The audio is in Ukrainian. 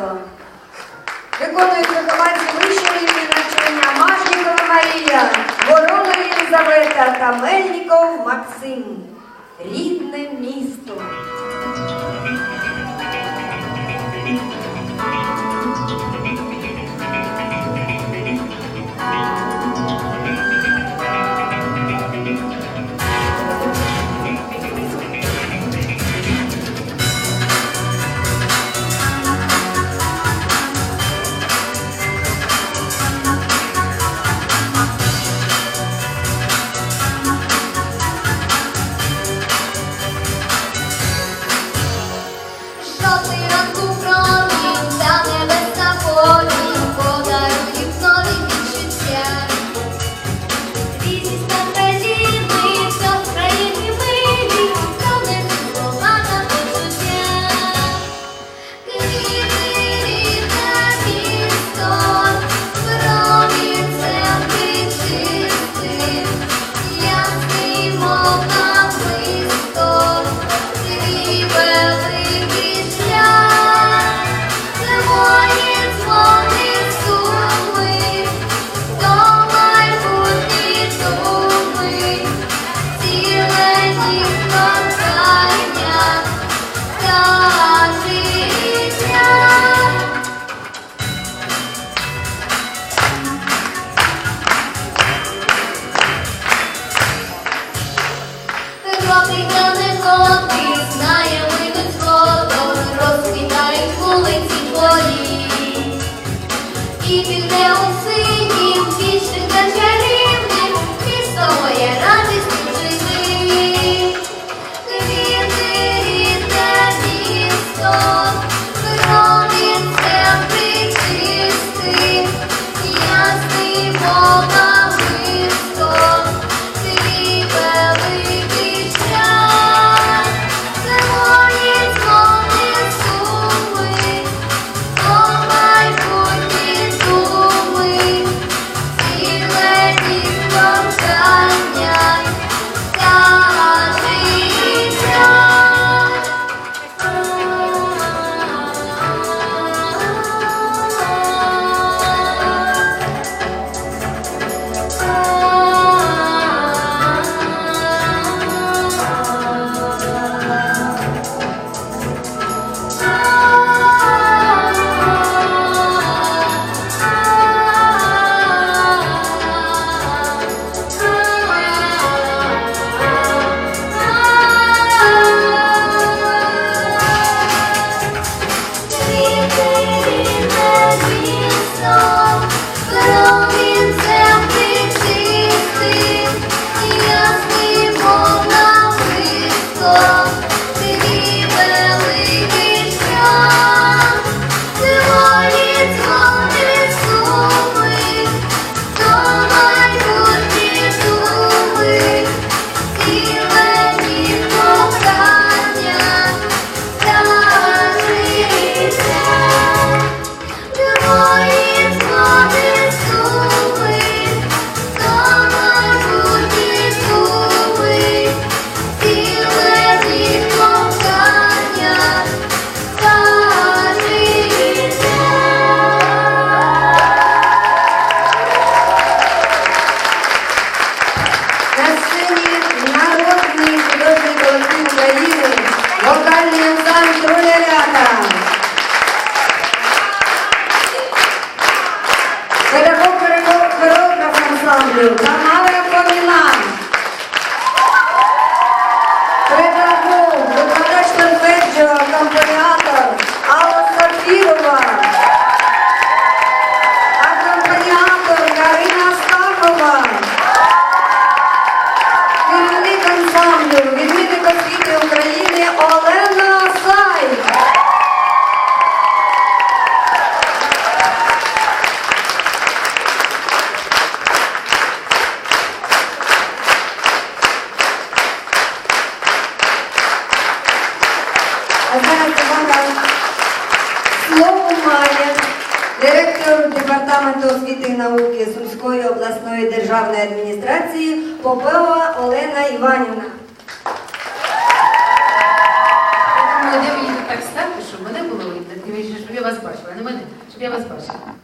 Михайло. Виконують вихованці вищої навчання Мажнікова Марія, Ворона Єлизавета та Мельніков Максим. Рідне місто. Слово має директор департаменту освіти і науки Сумської обласної державної адміністрації Попова Олена Іванівна. Я так стати, щоб мене було видно. щоб я вас бачила, не мене, щоб я вас бачила.